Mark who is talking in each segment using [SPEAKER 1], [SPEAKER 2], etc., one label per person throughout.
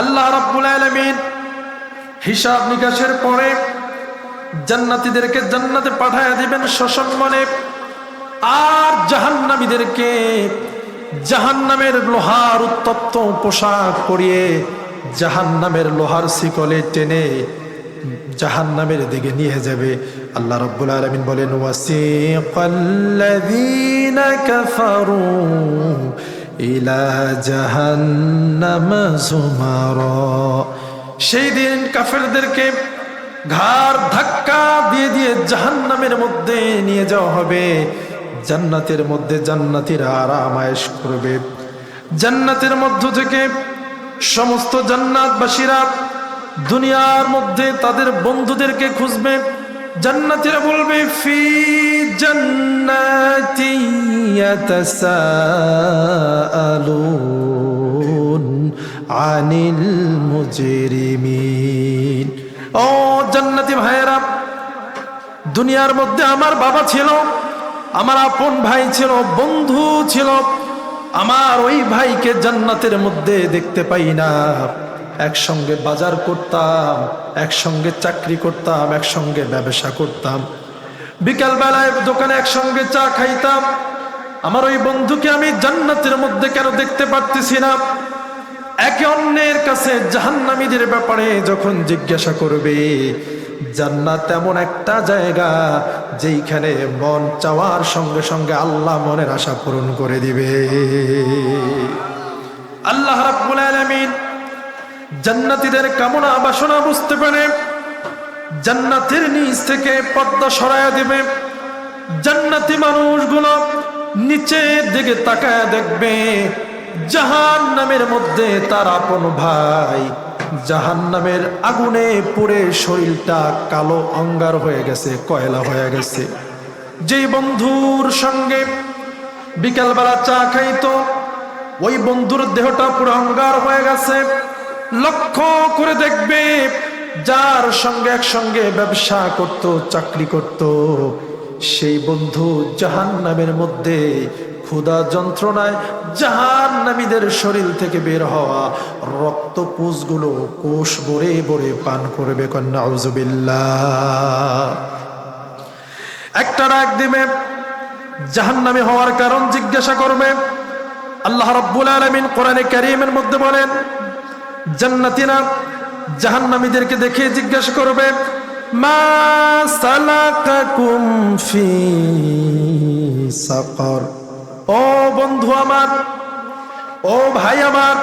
[SPEAKER 1] আল্লাহ রাব্বুল আলামিন হিসাব নিকাশের পরে জান্নাতীদেরকে জান্নাতে পাঠায় দিবেন সসম্মানে। আর জাহান্নামীদেরকে জাহান্নামের লোহার উত্তপ্ত পোশাক পরিয়ে জাহান্নামের লোহার শিকলে টেনে জাহান্নামের দিকে নিয়ে যাবে। আল্লাহ রাব্বুল আলামিন বলেন কাফারু ইলা জাহান্নাম সেই দিন কাফেরদেরকে ঘাড় ধাক্কা দিয়ে দিয়ে জাহান্নামের মধ্যে নিয়ে যাওয়া হবে। জান্নাতের মধ্যে জান্নাতিরা আরামায়েশ করবে। জান্নাতের মধ্য থেকে সমস্ত জান্নাতবাসীরা দুনিয়ার মধ্যে তাদের বন্ধুদেরকে খুঁজবে। জান্নাতিরা বলবে, ফি জান্নাতি। ইয়াতাসাআলুন আনিল মুজরিমিন ও জান্নাতি ভাইয়েরা, দুনিয়ার মধ্যে আমার বাবা ছিল, আমার আপন ভাই ছিল, বন্ধু ছিল, আমার ওই ভাইকে জান্নাতের মধ্যে দেখতে পাই না। একসঙ্গে বাজার করতাম, একসঙ্গে চাকরি করতাম, একসঙ্গে ব্যবসা করতাম। বিকাল বেলায় দোকানে একসঙ্গে চা খাইতাম আমার ওই বন্ধুকে আমি জান্নাতের মধ্যে কেন দেখতে পারতেছি না? একে অন্যের কাছে জাহান্নামীদের ব্যাপারে যখন জিজ্ঞাসা করবে, জান্নাত এমন একটা জায়গা যেইখানে মন চাওয়ার সঙ্গে সঙ্গে আল্লাহ মনের আশা পূরণ করে দিবে। আল্লাহ রাব্বুল আলামিন জান্নাতীদের কামনা বাসনা বুঝতে পারে জান্নাতের নিচ থেকে পর্দা সরায়া দিবে। জান্নাতি মানুষগুলো নিচের দিকে তাকায় দেখবে জাহান নামের মধ্যে তার আপন ভাই। জাহান নামের আগুনে পুড়ে শরীরটা কালো অঙ্গার হয়ে গেছে, কয়লা হয়ে গেছে। যে বন্ধুর সঙ্গে বিকালবেলা চা খাইতো, ওই বন্ধুর দেহটা পুরো অঙ্গার হয়ে গেছে। লক্ষ্য করে দেখবে যার সঙ্গে একসঙ্গে ব্যবসা করত, চাকরি করত। সেই বন্ধু জাহান নামের মধ্যে ক্ষুদা যন্ত্রণায় জাহান নামীদের শরীর থেকে বের হওয়া রক্ত পুষগুলো কোষ ভরে ভরে পান করবে কন্যা একটা ডাক দিবে, জাহান্নামী হওয়ার কারণ জিজ্ঞাসা করবে। আল্লাহ রব্বুল আলামিন কোরআনে কারীমের মধ্যে বলেন, জান্নাতীরা জাহান্নামীদেরকে দেখে জিজ্ঞাসা করবে মা সালাকাকুম ফি সাকর। ও বন্ধু আমার, ও ভাই আমার,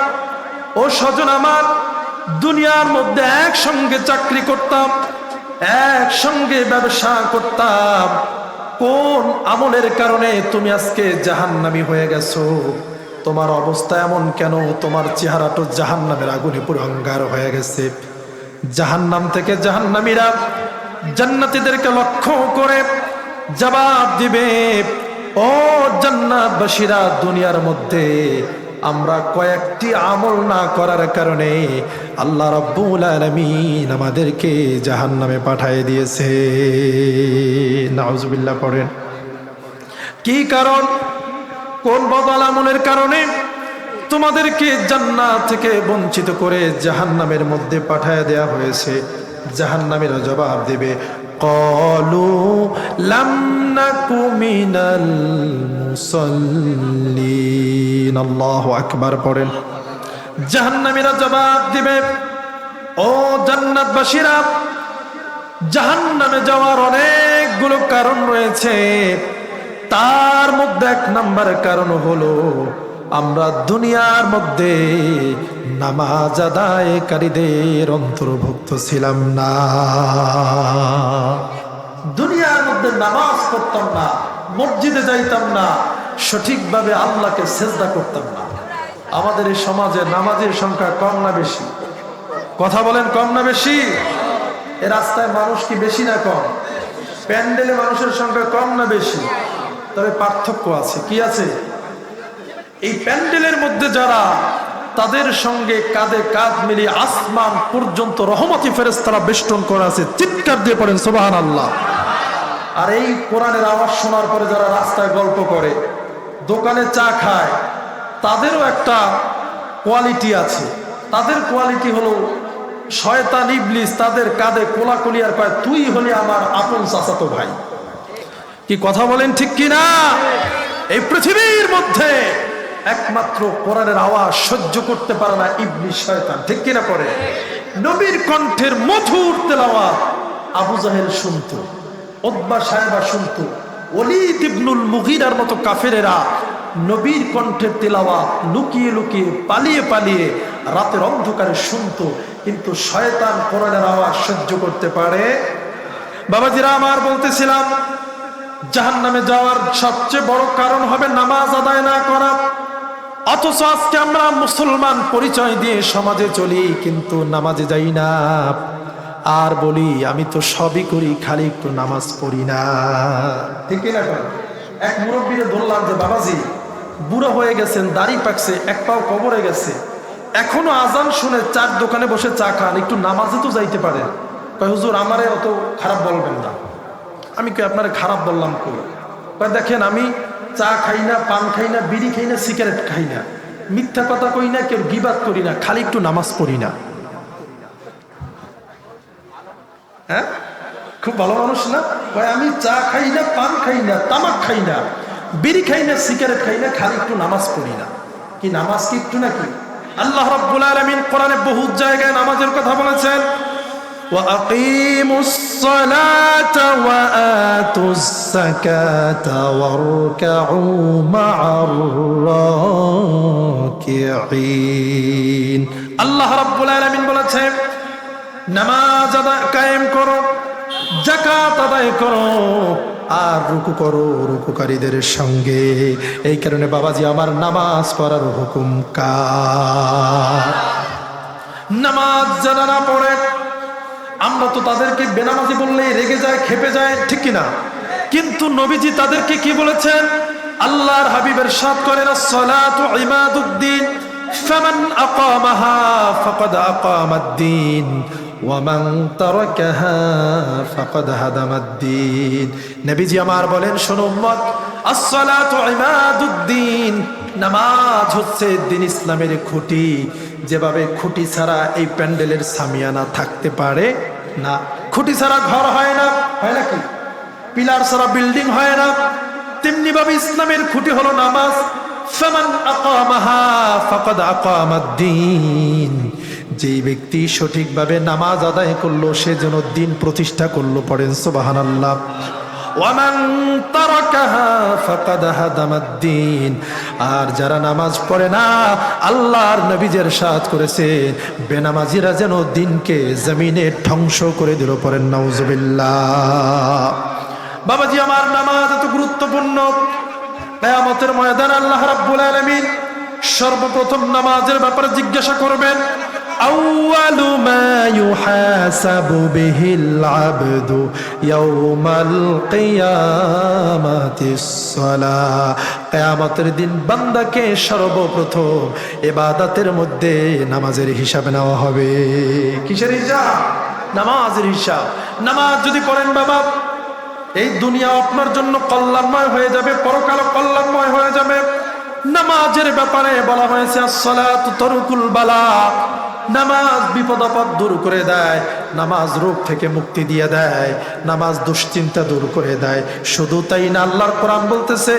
[SPEAKER 1] ও স্বজন আমার, দুনিয়ার মধ্যে একসঙ্গে চাকরি করতাম, একসঙ্গে ব্যবসা করতাম। কোন আমলের কারণে তুমি আজকে জাহান্নামি হয়ে গেছো? তোমার অবস্থা এমন কেন? তোমার চেহারাটা জাহান্নামের আগুনে পুরো অঙ্গার হয়ে গেছে। জাহান্নাম থেকে জাহান্নামীরা জান্নাতীদেরকে লক্ষ্য করে জবাব দিবে, ও জান্নাতবাসীরা, দুনিয়ার মধ্যে আমরা কয়েকটি আমল না করার কারণে আল্লাহ রাব্বুল আলামিন আমাদেরকে জাহান্নামে পাঠিয়ে দিয়েছে। নাউজুবিল্লাহ, পড়েন। কি কারণ? কোন বদল আমলের কারণে? তোমাদেরকে জান্নাত থেকে বঞ্চিত করে জাহান্নামের মধ্যে পাঠায় দেয়া হয়েছে। জাহান্নামের জবাব দেবে, কলু লাম নাকু মিনাল মুসাল্লিন। আল্লাহু আকবার পড়েন। জাহান্নামীরা জবাব দিবে, ও জান্নাতবাসীরা, জাহান্নামে যাওয়ার অনেকগুলো কারণ রয়েছে। তার মধ্যে এক নাম্বার কারণ হলো আমরা দুনিয়ার মধ্যে নামাজ আদায়কারীদের অন্তর্ভুক্ত ছিলাম না। দুনিয়ার মধ্যে নামাজ পড়তাম না, মসজিদে যাইতাম না, সঠিকভাবে আল্লাহকে সেজদা করতাম না। আমাদের এই সমাজে নামাজের সংখ্যা কম না বেশি? কথা বলেন, কম না বেশি? এ রাস্তায় মানুষ কি বেশি না কম? প্যান্ডেলে মানুষের সংখ্যা কম না বেশি? তবে পার্থক্য আছে, কি আছে? এই প্যান্ডেলের মধ্যে যারা তাদের সঙ্গে কাঁধে কাঁধ মিলিয়ে আসমান পর্যন্ত রহমতি ফেরেস্তারা বেষ্টন করা আছে, চিৎকার দিয়ে পড়েন সোবাহান আল্লাহ আর এই কোরআনের আওয়াজ শোনার পরে যারা রাস্তায় গল্প করে, দোকানে চা খায়, তাদেরও একটা কোয়ালিটি আছে। তাদের কোয়ালিটি হলো, শয়তান, ইবলিস, তাদের কাঁধে কোলাকুলি আর কয়, তুই হলি আমার আপন চাচাতো ভাই। কি কথা বলেন ঠিক কি না এই পৃথিবীর মধ্যে একমাত্র কোরআনের আওয়াজ সহ্য করতে পারে না ইবলিস শয়তান। ঠিক কিনা করে নবীর কণ্ঠের মধুর তেলাওয়াত আবু জাহেল শুনতো ওদ্বা সাহেবা শুনতো অলিদ ইবনুল মুগিরার মতো কাফেরেরা নবীর কণ্ঠের তেলাওয়াত লুকিয়ে লুকিয়ে পালিয়ে পালিয়ে রাতের অন্ধকারে শুনতো, কিন্তু শয়তান কোরআনের আওয়াজ সহ্য করতে পারে বাবাজিরা, আমার বলতেছিলাম জাহান নামে যাওয়ার সবচেয়ে বড় কারণ হবে নামাজ আদায় না করা। অথচ আজকে আমরা মুসলমান পরিচয় দিয়ে সমাজে চলি, কিন্তু নামাজে যাই না। আর বলি, আমি তো সবই করি, খালি একটু নামাজ পড়ি না। ঠিক না এক মুরব্বীরে বললাম যে, বাবাজি, বুড়ো হয়ে গেছেন, দাড়ি পাকছে, এক পাও কবরে গেছে। এখনও আজান শুনে চার দোকানে বসে চা খান, একটু নামাজে তো যাইতে পারেন কয়, হুজুর, আমারে অত খারাপ বলবেন না। আমি কি আপনার খারাপ বললাম কই? দেখেন, আমি চা খাই না, পান খাই না, বিড়ি খাই না সিগারেট খাই না। মিথ্যা কথা কই না, কেউ গিবাদ করি না, খালি একটু নামাজ পড়ি না। হ্যাঁ? খুব ভালো মানুষ না? ভাই, আমি চা খাই না, পান খাই না, তামাক খাই না, বিড়ি খাই না সিগারেট খাই না, খালি একটু নামাজ পড়ি না। কি, নামাজ কি একটু নাকি? আল্লাহ রাব্বুল আলামিন কোরআনে বহুত জায়গায় নামাজের কথা বলেছেন। وأقيموا الصلاة وآتوا الزكاة واركعوا مع الراكعين আল্লাহ রাব্বুল আলামিন বলেছেন নামাজ আদায় কায়েম করো জাকাত আদায় করো আর রুকু করো রুকুকারীদের সঙ্গে এই কারণে বাবাজি আমার নামাজ পড়ার হুকুম কার নামাজ যারা না পড়ে আমরা তো তাদেরকে বেনামাজি বললেই রেগে যায়, খেপে যায়, ঠিক কিনা? কিন্তু নবীজি তাদেরকে কি বলেছেন? আল্লাহর হাবিবের সাথ করেন ইমাদুদ্দিন ফামান আকামাহা ফাকাদ আকামাদ্দিন ওয়ামান তারাকাহা ফাকাদ হাদামাদ্দিন। নবীজি আমার বলেন, শোনো উম্মত, আসসালাতু ইমাদুদ্দিন নামাজ হচ্ছে দিন ইসলামের খুঁটি। যেভাবে খুঁটি ছাড়া এই প্যান্ডেলের সামিয়ানা থাকতে পারে না। খুঁটি ছাড়া ঘর হয় না, হয় নাকি? পিলার ছাড়া বিল্ডিং হয় না। তেমনি ভাবে ইসলামের খুঁটি হলো নামাজ। যে ব্যক্তি সঠিকভাবে নামাজ আদায় করল, সে যেন দিন প্রতিষ্ঠা করল, পড়েন সুবহানাল্লাহ। ওয়ামান তারাকাহা ফাকাদ আর যারা নামাজ পড়ে না, আল্লাহর নবীজের সাথ করেছে বেনামাজিরা যেন দিনকে জমিনে ধ্বংস করে দিল, পড়েন নাউজুবিল্লাহ। বাবাজি, আমার নামাজ এত গুরুত্বপূর্ণ। কিয়ামতের ময়দান আল্লাহ রাব্বুল আলামিন সর্বপ্রথম নামাজের ব্যাপারে জিজ্ঞাসা করবেন أول ما يحاسب به العبد يوم القيامة الصلاة কিয়ামতের দিন বান্দাকে সর্বপ্রথম এবাদাতের মধ্যে নামাজের হিসাব নেওয়া হবে কিসের হিসাব নামাজের হিসাব নামাজ যদি পড়েন বাবা এই দুনিয়া আপনার জন্য কল্যাণময় হয়ে যাবে পরকাল কল্যাণময় হয়ে যাবে নামাজের ব্যাপারে বলা হয়েছে, আসসালাতু তরকুল বালা। নামাজ বিপদ আপদ দূর করে দেয়, নামাজ রোগ থেকে মুক্তি দিয়ে দেয়, নামাজ দুশ্চিন্তা দূর করে দেয়। শুধু তাই না, আল্লাহর কোরআন বলতেছে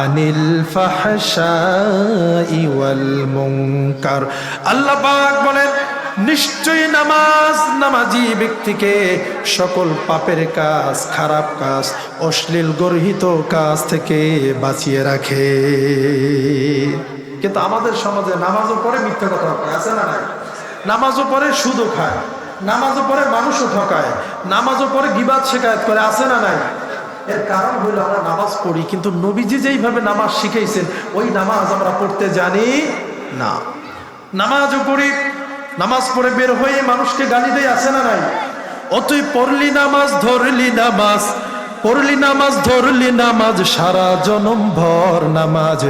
[SPEAKER 1] আনিল আল্লাহ পাক বলেন নিশ্চয়ই নামাজ নামাজি ব্যক্তিকে সকল পাপের কাজ, খারাপ কাজ, অশ্লীল গর্হিত কাজ থেকে বাঁচিয়ে রাখে। কিন্তু আমাদের সমাজে নামাজও পরে মিথ্যা কথা আছে না নাই? নামাজও পরে সুদও খায়, নামাজও পড়ে মানুষও ঠকায়, নামাজও পরে গিবাদ শেখায়ত করে, আছে না নাই? এর কারণ হইল আমরা নামাজ পড়ি, কিন্তু নবীজি যেইভাবে নামাজ শিখাইছেন, ওই নামাজ আমরা পড়তে জানি না। নামাজও পড়ি নামাজ পড়ে বের হয়ে মানুষকে গালি দেয়, আছে না নাই? অতই পড়লি নামাজ, ধরলি নামাজ, পড়লি নামাজ, ধরলি নামাজ, সারা জনম ভর নামাজ।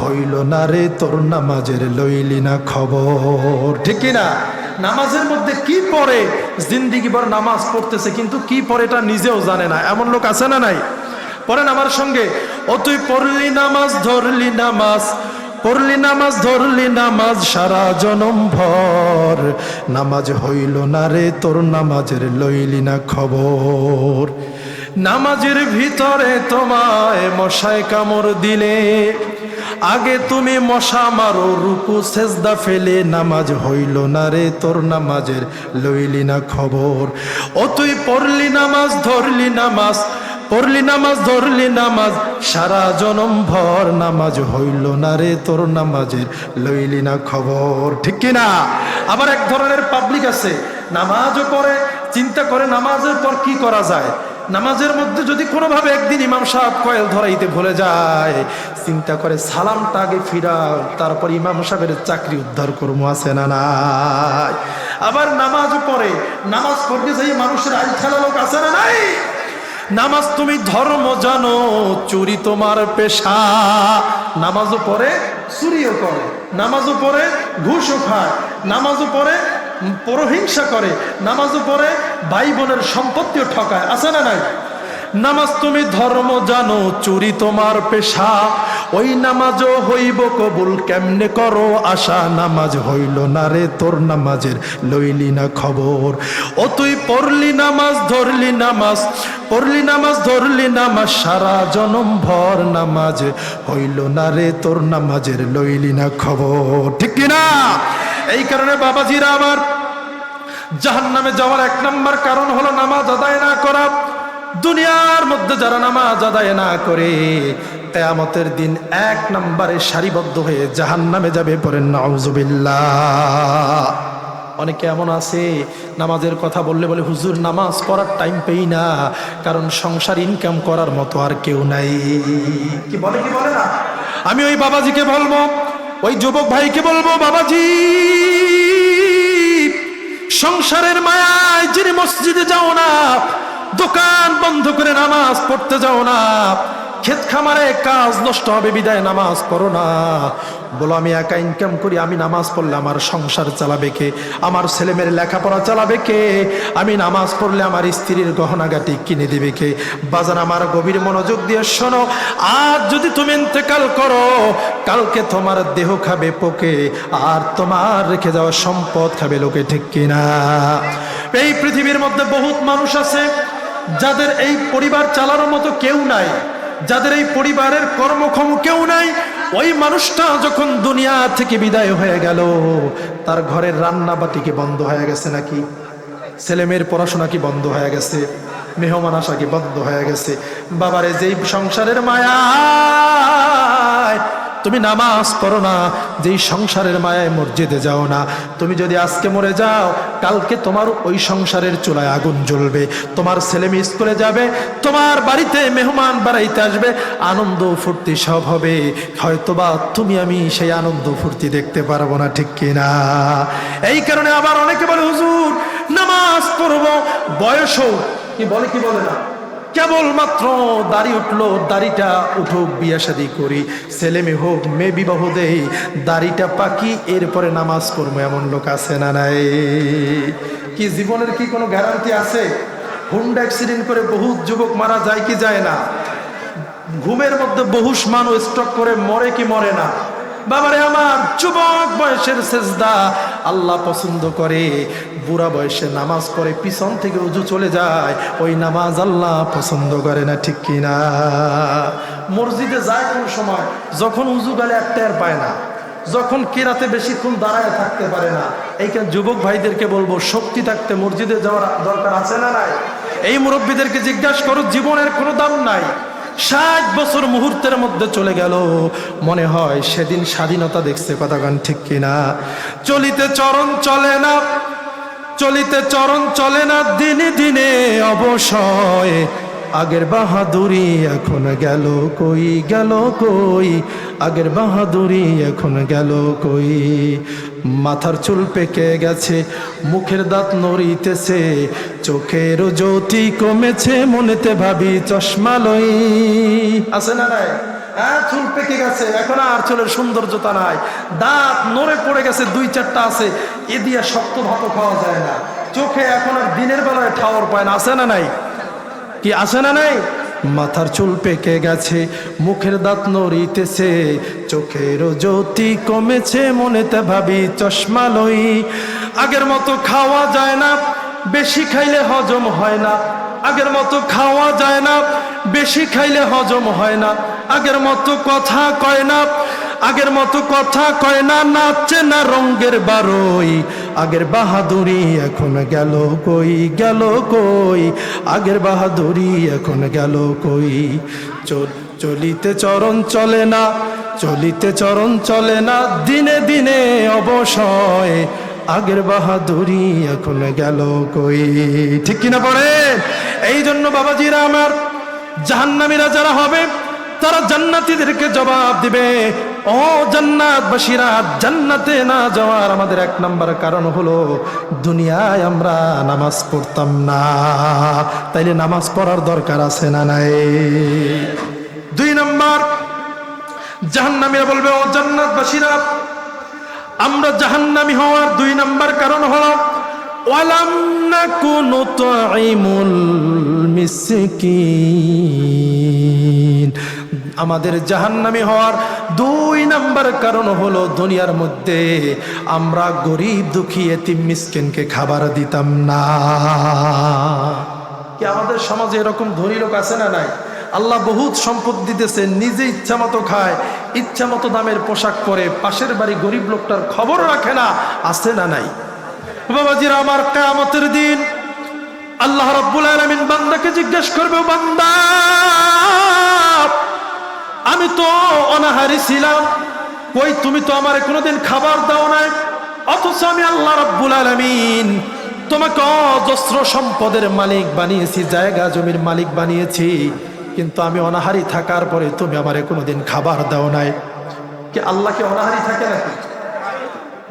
[SPEAKER 1] হইল না রে তোর নামাজের, লইলি না খবর। ঠিক না নামাজের মধ্যে কি পড়ে? জিন্দিগি ভর নামাজ পড়তেছে, কিন্তু কি পড়ে এটা নিজেও জানে না। এমন লোক আছে না নাই? পড়েন আমার সঙ্গে। ও তুই পড়লি নামাজ, ধরলি নামাজ পড়লি নামাজ, ধরলি নামাজ, সারা জনম ভর। নামাজ হইল না রে, তোর নামাজের লইলি না খবর। নামাজের ভিতরে তোমায় মশায় কামড় দিলে, আগে তুমি মশা মারো রুকু সেজদা ফেলে, নামাজ হইল না রে, তোর নামাজের লইলি না খবর। ও তুই পড়লি নামাজ, ধরলি নামাজ পড়লি নামাজ, ধরলি নামাজ, সারা জনম ভর নামাজ হইল না রে তোর নামাজের, লইলি না খবর, ঠিক কি না আবার এক ধরনের পাবলিক আছে, নামাজও পড়ে, চিন্তা করে নামাজের পর কি করা যায়? নামাজের মধ্যে যদি কোনোভাবে একদিন ইমাম সাহেব কয়েল ধরাইতে ভুলে যায়, চিন্তা করে সালামটা আগে ফিরাও, তারপর ইমাম সাহেবের চাকরি উদ্ধার করব, আছে না নাই? আবার নামাজ পড়ে, নামাজ পড়তে যাই মানুষের আই খেলা লোক আছে না নাই? নামাজ তুমি ধর্ম জানো, চুরি তোমার পেশা। নামাজও পড়ে, চুরিও করে। নামাজও পড়ে, ঘুষও খায়। নামাজও পড়ে, পরহিংসা করে। নামাজও পড়ে, ভাই বোনের সম্পত্তিও ঠকায়। আছে না নাই? নামাজ তুমি ধর্ম জানো, চুরি তোমার পেশা। ওই নামাজও হইব কবুল, কেমনে করো আশা? নামাজ হইল না রে তোর নামাজের, লইলি না খবর। ও তুই পড়লি নামাজ, ধরলি নামাজ, পড়লি নামাজ, ধরলি নামাজ, সারা জনম ভর নামাজ হইল না রে তোর নামাজের, লইলি না খবর। ঠিক কিনা এই কারণে বাবাজিরা আমার জাহান নামে যাওয়ার এক নম্বর কারণ হলো নামাজ আদায় না করা। দুনিয়ার মধ্যে যারা নামাজ আদায় না করে তেয়ামতের দিন এক নম্বরে সারিবদ্ধ হয়ে জাহান নামে যাবে পড়েন নাউজুবিল্লাহ। অনেকে এমন আছে, নামাজের কথা বললে বলে, হুজুর, নামাজ পড়ার টাইম পেই না, কারণ সংসার ইনকাম করার মতো আর কেউ নাই। কি বলে কি বলে না? আমি ওই বাবাজিকে বলব, ওই যুবক ভাইকে বলব, বাবাজি, সংসারের মায়ায় যিনি মসজিদে যাও না দোকান বন্ধ করে নামাজ পড়তে যাও না। ক্ষেত খামারে কাজ নষ্ট হবে, বিদায় নামাজ পড়ো না। বলো, আমি একা ইনকাম করি, আমি নামাজ পড়লে আমার সংসার চালাবে কে? আমার ছেলেমেয়ের লেখাপড়া চালাবে কে? আমি নামাজ পড়লে আমার স্ত্রীর গহনাগাটি কিনে দিবে কে? বাজার আমার গভীর মনোযোগ দিয়ে শোনো। আজ যদি তুমি ইন্তেকাল করো, কালকে তোমার দেহ খাবে পোকে, আর তোমার রেখে যাওয়া সম্পদ খাবে লোকে, ঠিক কিনা? এই পৃথিবীর মধ্যে বহুত মানুষ আছে। যাদের এই পরিবার চালানোর মতো কেউ নাই, যাদের এই পরিবারের কর্মক্ষম কেউ নাই, ওই মানুষটা যখন দুনিয়া থেকে বিদায় হয়ে গেল, তার ঘরের রান্না কি বন্ধ হয়ে গেছে নাকি? ছেলে মেয়ের পড়াশোনা কি বন্ধ হয়ে গেছে? মেহমান আসা কি বন্ধ হয়ে গেছে? বাবারে, যেই সংসারের মায়া তুমি নামাজ পড়ো না, যেই সংসারের মায়ায় মসজিদে যাও না। তুমি যদি আজকে মরে যাও, কালকে তোমার ওই সংসারের চুলায় আগুন জ্বলবে। তোমার ছেলে মেয়ে স্কুলে যাবে, তোমার বাড়িতে মেহমান বাড়াইতে আসবে, আনন্দ ফুর্তি সব হবে। হয়তোবা তুমি, আমি সেই আনন্দ ফুর্তি দেখতে পারব না, ঠিক কিনা এই কারণে আবার অনেকে বলে, হুজুর, নামাজ পড়ব, বয়সও, কি বলে কি বলে না? কেবলমাত্র দাড়ি উঠল, দাড়িটা উঠুক, বিয়া শাদি করি। ছেলে মেয়ে হোক, মেয়ে বিবাহ দেই, দাড়িটা পাকি, এরপরে নামাজ পড়ব, এমন লোক আছে না নাই? কি জীবনের কি কোনো গ্যারান্টি আছে? হুন্ডা অ্যাক্সিডেন্ট করে বহুত যুবক মারা যায় কি যায় না? ঘুমের মধ্যে বহুস মানুষ স্টক করে, মরে কি মরে না? বাবারে আমার, যুবক বয়সের সেজদা। আল্লাহ পছন্দ করে, বুড়া বয়সে নামাজ পড়ে, পিছন থেকে উজু চলে যায়। ওই নামাজ আল্লাহ পছন্দ করে না, ঠিক কিনা মসজিদে যায় কোন সময়, যখন উজু গেলে একটা আর পায় না, যখন কেরাতে বেশিক্ষণ দাঁড়ায় থাকতে পারে না এইখানে যুবক ভাইদেরকে বলব, শক্তি থাকতে মসজিদে যাওয়ার দরকার আছে না নাই? এই মুরব্বীদেরকে জিজ্ঞাসা করো, জীবনের কোনো দাম নাই। ষাট বছর মুহূর্তের মধ্যে চলে গেল। মনে হয় সেদিন স্বাধীনতা দেখছে কথাগান ঠিক কিনা। চলিতে চরণ চলে না, চলিতে চরণ চলে না, দিনে দিনে অবসয়। আগের বাহাদুরি এখন গেল কই গেল কই? আগের বাহাদুরি এখন গেল কই? মাথার চুল পেকে গেছে, মুখের দাঁত নড়িতেছে, চোখের জ্যোতি কমেছে, মনেতে ভাবি চশমা লই। আছে না নাই? হ্যাঁ চুল পেকে গেছে, এখন আর চুলের সৌন্দর্যতা নাই। দাঁত নড়ে পড়ে গেছে, দুই চারটা আছে, এ দিয়ে শক্ত ভাত খাওয়া যায় না। চোখে এখন আর দিনের বেলায় ঠাওয়ার পায় না, আছে না নাই? কি আছে না নাই? মাথার চুল পেকে গেছে, মুখের দাঁত নড়িতেছে, চোখের জ্যোতি কমেছে মনেতে ভাবি চশমা লই। আগের মতো খাওয়া যায় না, বেশি খাইলে হজম হয় না। আগের মতো খাওয়া যায় না, বেশি খাইলে হজম হয় না। আগের মতো কথা কয় না, আগের মতো কথা কয় না নাচছে না রঙ্গের বারোই। আগের বাহাদুরি এখন গেল কই? গেল কই? আগের বাহাদুরি এখন গেল কই? চল, চলিতে চরণ চলে না, চলিতে চরণ চলে না, দিনে দিনে অবসয়। আগের বাহাদুরি এখন গেল কই? ঠিক কিনা পড়ে? এই জন্য বাবাজিরা আমার জাহান্নামীরা যারা হবে, তারা জান্নাতীদেরকে জবাব দিবে। ও জান্নাতবাসীরা জান্নাতে না যাওয়ার আমাদের এক নাম্বার কারণ হলো, দুনিয়ায় আমরা নামাজ পড়তাম না। তাইলে নামাজ পড়ার দরকার আছে না নাই? দুই নাম্বার, জাহান্নামীরা বলবে, ও জান্নাতবাসীরা আমরা জাহান্নামী হওয়ার দুই নাম্বার কারণ হলো, ওয়ালাম নাকুনু তুইমুল মিসকিন। আমাদের জাহান্নামী হওয়ার দুই নাম্বার কারণ হলো দুনিয়ার মধ্যে আমরা গরিব, দুঃখী, এতিম, মিসকিনকে খাবার দিতাম না। কি আমাদের সমাজে এরকম ধনী লোক আছে না নাই? আল্লাহ বহুত সম্পদ দিতেছে, নিজে ইচ্ছা মতো খায়, ইচ্ছা মতো দামের পোশাক পরে, পাশের বাড়ি গরিব লোকটার খবর রাখে না, আছে না নাই? বাবাজিরা, আমার কেয়ামতের দিন আল্লাহ রব্বুল আলমিন বান্দাকে জিজ্ঞেস করবে বান্দা! আমি তো অনাহারি ছিলাম। কই তুমি তো আমার কোনোদিন খাবার দাও নাই। অথচ আমি আল্লাহ রব্বুল আলমিন তোমাকে অজস্র সম্পদের মালিক বানিয়েছি, জায়গা জমির মালিক বানিয়েছি। কিন্তু আমি অনাহারি থাকার পরে তুমি আমারে কোনোদিন খাবার দাও নাই। কি আল্লাহকে অনাহারি থাকে নাকি?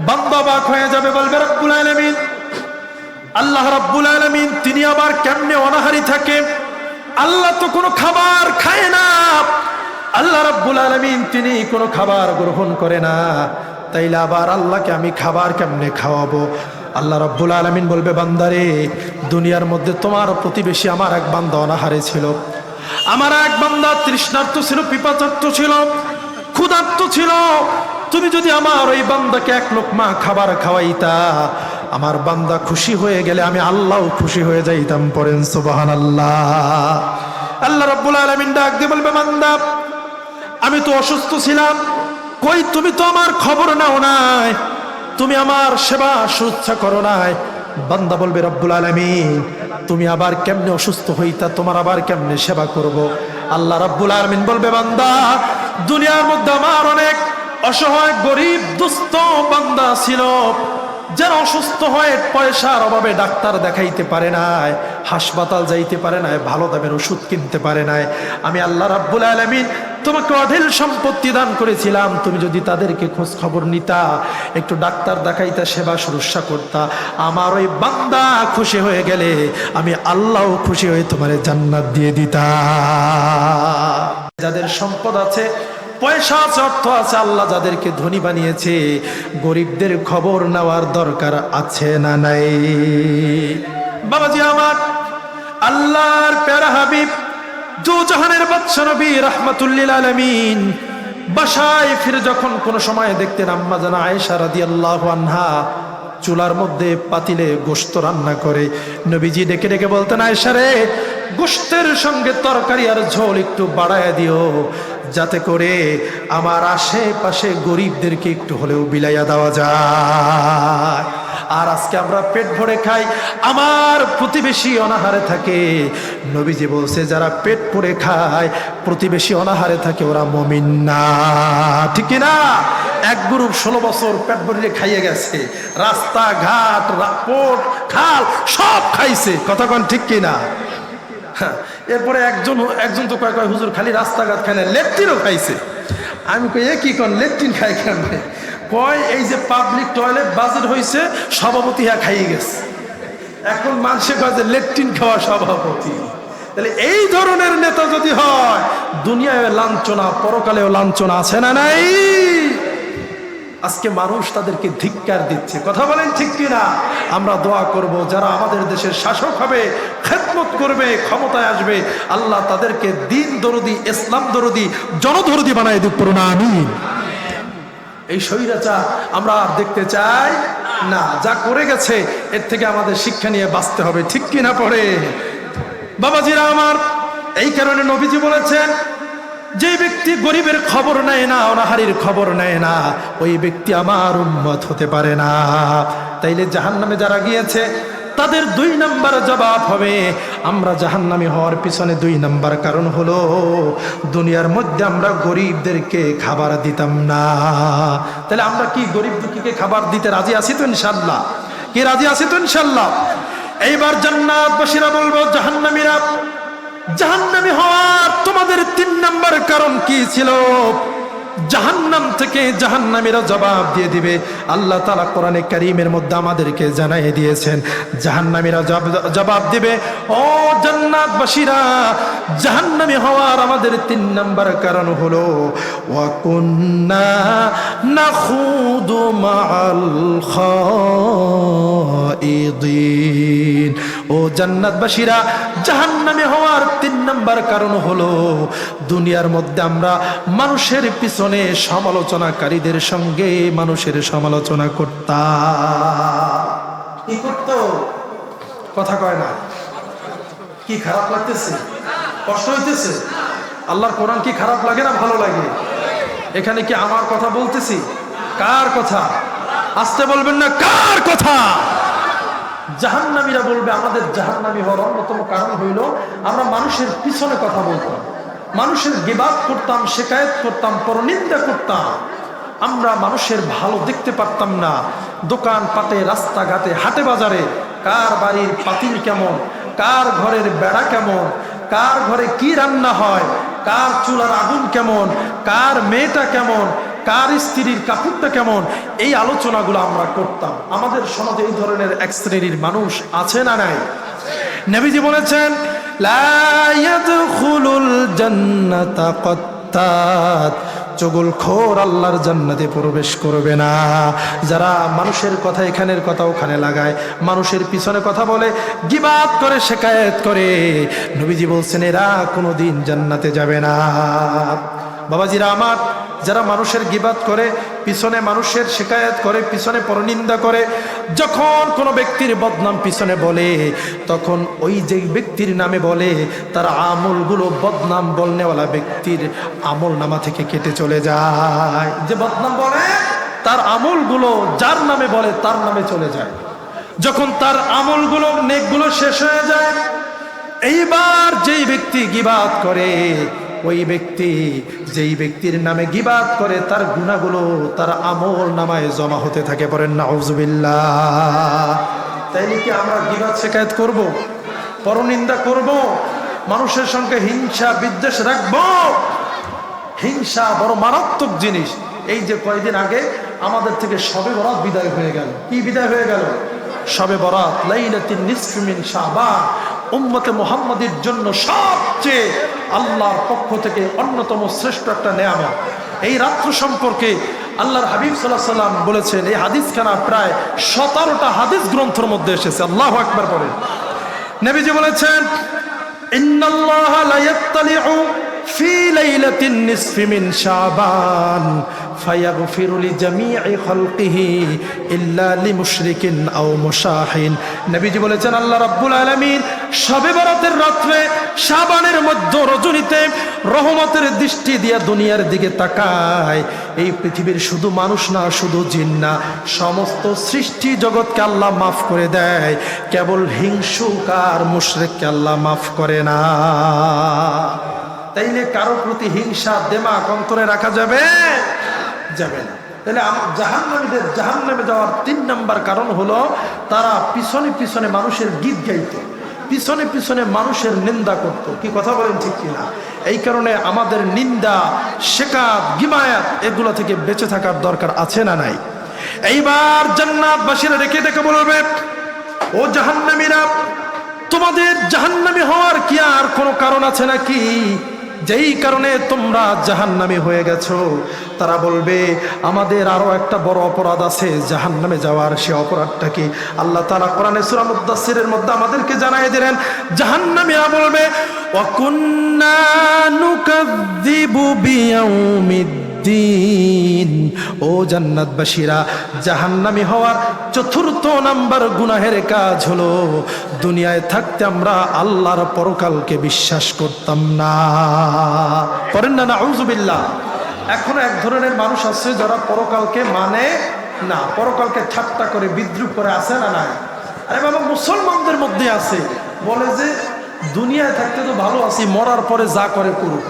[SPEAKER 1] বান্দা বাক হয়ে যাবে বলবে রব্বুল আলামিন। আল্লাহ রব্বুল আলামিন, তিনি আবার কেমনে অনাহারি থাকে? আল্লাহ তো কোনো খাবার খায় না। আল্লাহ রব্বুল আলামিন তিনি কোনো খাবার গ্রহণ করে না। তাইলে আবার আল্লাহকে আমি খাবার কেমনে খাওয়াবো? আল্লাহ রব্বুল আলামিন বলবে, বান্দারে, দুনিয়ার মধ্যে তোমার প্রতিবেশী আমার এক বান্দা অনাহারে ছিল। আমার এক বান্দা তৃষ্ণার্ত ছিল, পিপাচার্ত ছিল, ক্ষুধার্ত ছিল। তুমি যদি আমার ওই বান্দাকে এক লোক মা খাবার খাওয়াইতা, আমার বান্দা খুশি হয়ে গেলে আমি আল্লাহও খুশি হয়ে যাইতাম পরেন সুবাহান আল্লাহ আল্লাহ রব্বুল আলমিন ডাক দিয়ে বলবে, বান্দা আমি তো অসুস্থ ছিলাম। কই তুমি তো আমার খবর নাও নাই। তুমি আমার সেবা শুচ্ছা করো নাই। বান্দা বলবে, রব্বুল আলমিন, তুমি আবার কেমনে অসুস্থ হইতা, তোমার আবার কেমনে সেবা করব? আল্লাহ রব্বুল আলমিন বলবে, বান্দা, দুনিয়ার মধ্যে আমার অনেক অসহায়, গরিব, দুস্থ বান্দা ছিল। যারা অসুস্থ হয় পয়সার অভাবে ডাক্তার দেখাইতে পারে নাই, হাসপাতাল যাইতে পারে নাই, ভালো দামের ওষুধ কিনতে পারে নাই। আমি আল্লাহ রাব্বুল আলমিন তোমাকে অঢেল সম্পত্তি দান করেছিলাম। তুমি যদি তাদেরকে খোঁজ খবর নিতা, একটু ডাক্তার দেখাইতা, সেবা শুশ্রূষা করতা, আমার ওই বান্দা খুশি হয়ে গেলে আমি আল্লাহ খুশি হয়ে তোমার জান্নাত দিয়ে দিতা যাদের সম্পদ আছে পয়সা অর্থ আছে, আল্লাহ যাদেরকে ধনী বানিয়েছে, গরিবদের খবর নেওয়ার দরকার আছে না নাই? বাবাজি আমার, আল্লাহর প্যারা হাবিব দু জাহানের বাদশা নবী রহমাতুল্লিল আলমিন, বাসায় ফিরে যখন কোনো সময় দেখতেন আম্মা জানা আয়েশা আল্লাহ আনহা চুলার মধ্যে পাতিলে গোস্ত রান্না করে, নবীজি ডেকে ডেকে বলতেন, আয়েশা রে গোস্তের সঙ্গে তরকারি আর ঝোল একটু বাড়ায় দিও। যাতে করে আমার আশেপাশে গরিবদেরকে একটু হলেও বিলাইয়া দেওয়া যায়। আর আজকে আমরা পেট ভরে খাই, আমার প্রতিবেশী অনাহারে থাকে। নবীজি বলছে, যারা পেট ভরে খায়, প্রতিবেশী অনাহারে থাকে, ওরা মমিন না। ঠিক না এক গ্রুপ ষোলো বছর পেট ভরে খাইয়ে গেছে। রাস্তা ঘাট পোট খাল, সব খাইছে। কন ঠিক কি না হ্যাঁ, এরপরে একজন একজন তো কয় কয় হুজুর খালি রাস্তাঘাট খায় না লেট্রিনও খাইছে। আমি কই এ কি কন লেট্রিন খাই কেমনে কয় এই যে পাবলিক টয়লেট বাজেট হয়েছে সভাপতি হ্যাঁ খাইয়ে গেছে। এখন মানুষে কয় যে লেট্রিন খাওয়া সভাপতি। তাহলে এই ধরনের নেতা যদি হয় দুনিয়ায় লাঞ্ছনা পরকালেও লাঞ্ছনা আছে না নাই? আজকে মানুষ তাদেরকে ধিক্কার দিচ্ছে। কথা বলেন ঠিক কিনা? আমরা দোয়া করব, যারা আমাদের দেশের শাসক হবে, খেদমত করবে, ক্ষমতায় আসবে, আল্লাহ তাদেরকে দিন দরদি, ইসলাম দরদি, জনদরদি বানায় দিক করুন আমিন। এই স্বৈরাচার আমরা আর দেখতে চাই না, যা করে গেছে, এর থেকে আমাদের শিক্ষা নিয়ে বাঁচতে হবে, ঠিক কিনা পড়ে? বাবাজিরা আমার, এই কারণে নবীজি বলেছেন যে ব্যক্তি গরিবের খবর নেয় না, অনাহারির খবর নেয় না, ওই ব্যক্তি আমার উন্মত হতে পারে না। তাইলে জাহান নামে যারা গিয়েছে, তাদের দুই নাম্বার জবাব হবে, আমরা জাহান্নামি হওয়ার পিছনে দুই নাম্বার কারণ হলো, দুনিয়ার মধ্যে আমরা গরিবদেরকে খাবার দিতাম না। তাহলে আমরা কি গরিব দুঃখীকে খাবার দিতে রাজি আছি তো ইনশাল্লাহ কি রাজি আছি তো ইনশাল্লাহ এইবার জান্নাতবাসীরা বলব, জাহান্নামীরা জাহান্নামী হওয়ার তোমাদের তিন নাম্বার কারণ কি ছিল? জাহান্নাম থেকে জাহান্নামীরা জবাব দিয়ে দিবে, আল্লাহ তালা কোরআনে কারিমের মধ্যে আমাদেরকে জানাই দিয়েছেন। জাহান্নামীরা জবাব দিবে, ও জান্নাতবাসীরা, জাহান্নামী হওয়ার আমাদের তিন নাম্বার কারণ হলো ওয়াকুন্না নাখুদু মাআল খাইদিন ও জান্নাতবাসীরা, জাহান্নামে হওয়ার তিন নাম্বার কারণ হলো, দুনিয়ার মধ্যে আমরা মানুষের পিছনে সমালোচনাকারীদের সঙ্গে মানুষের সমালোচনা করতাম। কি কথা কয় না। কি খারাপ লাগতেছে? কষ্ট হইতেছে? আল্লাহর কোরআন কি খারাপ লাগে না ভালো লাগে? এখানে কি আমার কথা বলতেছি? কার কথা? আসতে বলবেন না, কার কথা? জাহান্নামীরা বলবে, আমাদের জাহান্নামী হওয়ার অন্যতম কারণ হইল আমরা মানুষের পিছনে কথা বলতাম। মানুষের গেবাদ করতাম, শেকায়ত করতাম, পরনিন্দা করতাম। আমরা মানুষের ভালো দেখতে পারতাম না। দোকান পাটে রাস্তাঘাটে, হাটে বাজারে কার বাড়ির পাতিল কেমন, কার ঘরের বেড়া কেমন, কার ঘরে কি রান্না হয়, কার চুলার আগুন কেমন, কার মেয়েটা কেমন কার স্ত্রীর কাপড়টা কেমন? এই আলোচনাগুলো আমরা করতাম। আমাদের সমাজে এই ধরনের এক শ্রেণির মানুষ আছে না নাই? নবীজি বলেছেন, লা ইয়াদখুলুল জান্নাতা কত্তাত। চগুল খোর আল্লাহর জান্নাতে প্রবেশ করবে না। যারা মানুষের কথা এখানের কথা ওখানে লাগায়, মানুষের পিছনে কথা বলে গিবাত করে, শেকায়েত করে, নবীজি বলছেন, এরা কোনোদিন জান্নাতে যাবে না। বাবাজিরা আমার যারা মানুষের গিবাত করে, পিছনে মানুষের শিকায়ত করে, পিছনে পরনিন্দা করে, যখন কোনো ব্যক্তির বদনাম পিছনে বলে, তখন ওই যে ব্যক্তির নামে বলে, তার আমলগুলো বদনাম বলনেওয়ালা ব্যক্তির আমল নামা থেকে কেটে চলে যায়। যে বদনাম বলে, তার আমলগুলো যার নামে বলে, তার নামে চলে যায়। যখন তার আমলগুলো, নেকগুলো শেষ হয়ে যায়, এইবার যেই ব্যক্তি গিবাত করে ওই ব্যক্তি, যেই ব্যক্তির নামে গিবাদ করে, তার গুণাগুলো তার আমল নামায় জমা হতে থাকে পরেন নাউজুবিল্লাহ। তাইলে কি আমরা গিবাদ শেখায়ত করব? পরনিন্দা করব? মানুষের সঙ্গে হিংসা, বিদ্বেষ রাখব? হিংসা বড় মারাত্মক জিনিস। এই যে কয়েকদিন আগে আমাদের থেকে সবে বরাত বিদায় হয়ে গেল। কি বিদায় হয়ে গেল? সবে বরাত, লাইলাতিন নিসফিমিন শাবান। উম্মতে মুহাম্মাদের জন্য সবচেয়ে আল্লাহর পক্ষ থেকে অন্যতম শ্রেষ্ঠ একটা নেয়ামত। এই রাত্র সম্পর্কে আল্লাহর হাবিব সাল্লাহ সাল্লাম বলেছেন, এই হাদিসখানা প্রায় সতেরোটা হাদিস গ্রন্থর মধ্যে এসেছে। আল্লাহ একবার পরে নবীজি বলেছেন, ইন্নাল্লাহা ফি লাইলাতিন নিসফি মিন শাবান, ফায়াগফিরু লিজামিই খালকিহি ইল্লা লিমুশরিকিন আও মুশাহিন। নবীজি বলেছেন, আল্লাহ রাব্বুল আলামিন শবে বরাতের রাত্রে শাবানের মধ্য রজনীতে রহমতের দৃষ্টি দিয়া দুনিয়ার দিকে তাকায়। এই পৃথিবীর শুধু মানুষ না, শুধু জিন না, সমস্ত সৃষ্টি জগৎকে আল্লাহ মাফ করে দেয়। কেবল হিংসুক আর মুশরিককে আল্লাহ মাফ করে না। তাইলে কারও প্রতি হিংসা দেমা অন্তরে রাখা যাবে? যাবে না। তাহলে জাহান্নামীদের, জাহান্নামে যাওয়ার তিন নাম্বার কারণ হলো তারা পিছনে পিছনে মানুষের গীত গাইতো, পিছনে পিছনে মানুষের নিন্দা করত। কি কথা বলেন ঠিক কিনা? এই কারণে আমাদের নিন্দা শেকাত গিমায়াত এগুলো থেকে বেঁচে থাকার দরকার আছে না নাই? এইবার জান্নাতবাসীরা রেখে দেখে বলবে, ও জাহান্নামীরা, তোমাদের জাহান্নামী হওয়ার কি আর কোনো কারণ আছে নাকি? যেই কারণে তোমরা জাহান্নামে হয়ে গেছ, তারা বলবে, আমাদের আরও একটা বড় অপরাধ আছে জাহান্নামে যাওয়ার, সে অপরাধটা কি? আল্লাহ তালা কোরআনে সূরা মুদাসসিরের মধ্যে আমাদেরকে জানাই দিলেন জাহান্নামীরা বলবে ওয়াকুন্না নুকাযযিবু বিয়াউমিদ্দিন ও জান্নাতবাসীরা, জাহান্নামী হওয়ার চতুর্থ নাম্বার গুনাহের কাজ হলো, দুনিয়ায় থাকতে আমরা আল্লাহর পরকালকে বিশ্বাস করতাম না। করেন না না এখনও এক ধরনের মানুষ আছে যারা পরকালকে মানে না, পরকালকে ঠাট্টা করে, বিদ্রুপ করে আছে না নাই? আরে বাবা, মুসলমানদের মধ্যে আছে। বলে যে, দুনিয়ায় থাকতে তো ভালো আছি, মরার পরে যা করে করুক।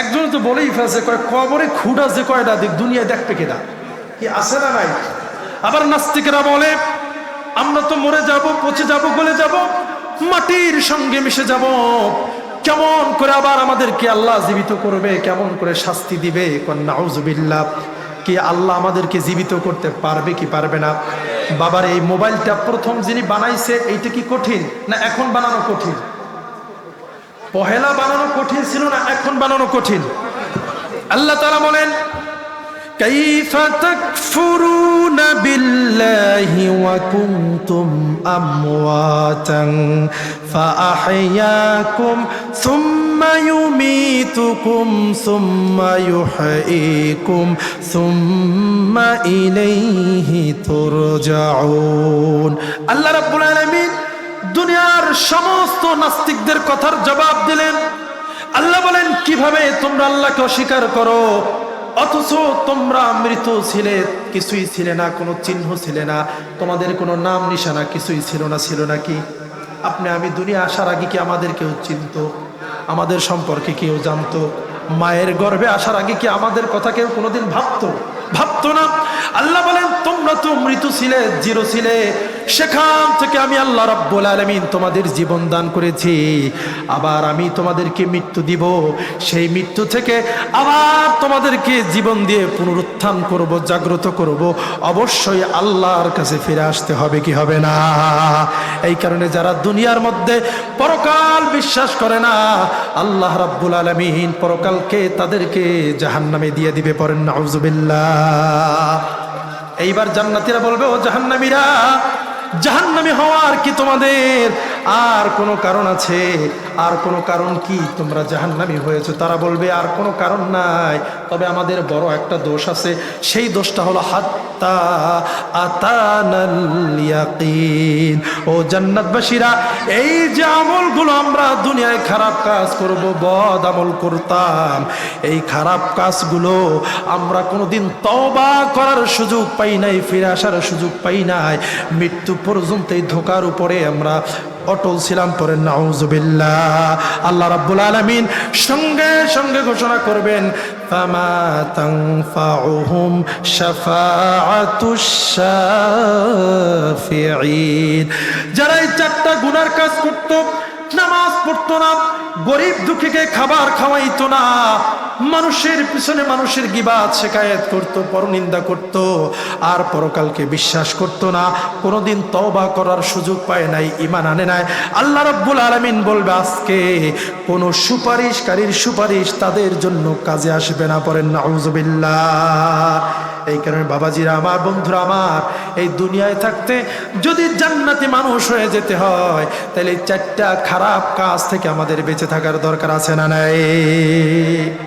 [SPEAKER 1] একজন তো বলেই ফেলছে, কয়, কবরে খুঁড়া যে কয়টা দিক, দুনিয়ায় দেখবে কেনা কি আছে না নাই? আবার নাস্তিকেরা বলে, আমরা তো মরে যাব, পচে যাব, গলে যাব, মাটির সঙ্গে মিশে যাব। কেমন করে আবার আমাদেরকে আল্লাহ জীবিত করবে, কেমন করে শাস্তি দিবে? নাউজুবিল্লাহ কি আল্লাহ আমাদেরকে জীবিত করতে পারবে কি পারবে না? বাবার এই মোবাইলটা প্রথম যিনি বানাইছে, এইটা কি কঠিন? না, এখন বানানো কঠিন? পহেলা বানানো কঠিন ছিল না এখন বানানো কঠিন আল্লাহ তারা বলেন كيف تكفرون بالله وكنتم أمواتا فأحياكم ثم يميتكم ثم يحييكم ثم إليه ترجعون الله رب العالمين দুনিয়ার সমস্ত নাস্তিকদের কথার জবাব দিলেন। আল্লাহ বলেন, কীভাবে তোমরা আল্লাহকে অস্বীকার করো? অথচ তোমরা মৃত ছিলে, কিছুই ছিলে না, কোনো চিহ্ন ছিলে না, তোমাদের কোনো নাম নিশানা কিছুই ছিল না, ছিল নাকি আপনি, আমি দুনিয়া আসার আগে কি আমাদের কেউ চিনতো? আমাদের সম্পর্কে কেউ জানতো? মায়ের গর্ভে আসার আগে কি আমাদের কথা কেউ কোনোদিন ভাবতো? ভাবতো না। আল্লাহ বলেন, তোমরা তো মৃত ছিলে, জিরো ছিলে। সেখান থেকে আমি আল্লাহ রব্বুল আলমিন তোমাদের জীবন দান করেছি। আবার আমি তোমাদেরকে মৃত্যু দিব। সেই মৃত্যু থেকে আবার তোমাদেরকে জীবন দিয়ে পুনরুত্থান করব, জাগ্রত করব। অবশ্যই আল্লাহর কাছে ফিরে আসতে হবে, কি হবে না? এই কারণে যারা দুনিয়ার মধ্যে পরকাল বিশ্বাস করে না, আল্লাহ রাব্বুল আলমিন পরকালকে তাদেরকে জাহান্নামে দিয়ে দিবে পরেন নাউজুবিল্লাহ এইবার জান্নাতিরা বলবে ও জাহান্নামীরা জাহান্নামী হওয়ার কি তোমাদের আর কোনো কারণ আছে? আর কোনো কারণ কি? তোমরা জাহান্নামী হয়েছো। তারা বলবে, আর কোনো কারণ নাই। তবে আমাদের বড় একটা দোষ আছে। সেই দোষটা হলো হাত্তা আতানাল ও জান্নাতবাসীরা, এই যে আমলগুলো আমরা দুনিয়ায় খারাপ কাজ করব, বদ আমল করতাম, এই খারাপ কাজগুলো আমরা কোনোদিন তবা করার সুযোগ পাই নাই, ফিরে আসার সুযোগ পাই নাই। মৃত্যু পর্যন্ত এই ধোকার উপরে আমরা অটল ছিলাম পরে নাউজুবিল্লা আল্লাহ রাব্বুল আলামিন সঙ্গে সঙ্গে ঘোষণা করবেন যারা এই চারটা গুনার কাজ করত, নামাজ পড়তো না গরিব দুঃখীকে খাবার খাওয়াইতো না। মানুষের পিছনে মানুষের গিবাদ শেখায়ত করতো, পরনিন্দা করত, আর পরকালকে বিশ্বাস করত না। কোনোদিন তবা করার সুযোগ পায় নাই ইমান আনে নাই। আল্লাহ রব্বুল আলমিন বলবে, আজকে কোনো সুপারিশকারীর সুপারিশ তাদের জন্য কাজে আসবে না পরেন নাউজুবিল্লাহ এই কারণে বাবাজিরা, আমার বন্ধুরা, আমার এই দুনিয়ায় থাকতে যদি জান্নাতি মানুষ হয়ে যেতে হয়, তাহলে চারটা খারাপ কাজ থেকে আমাদের বেঁচে থাকার দরকার আছে না নাই?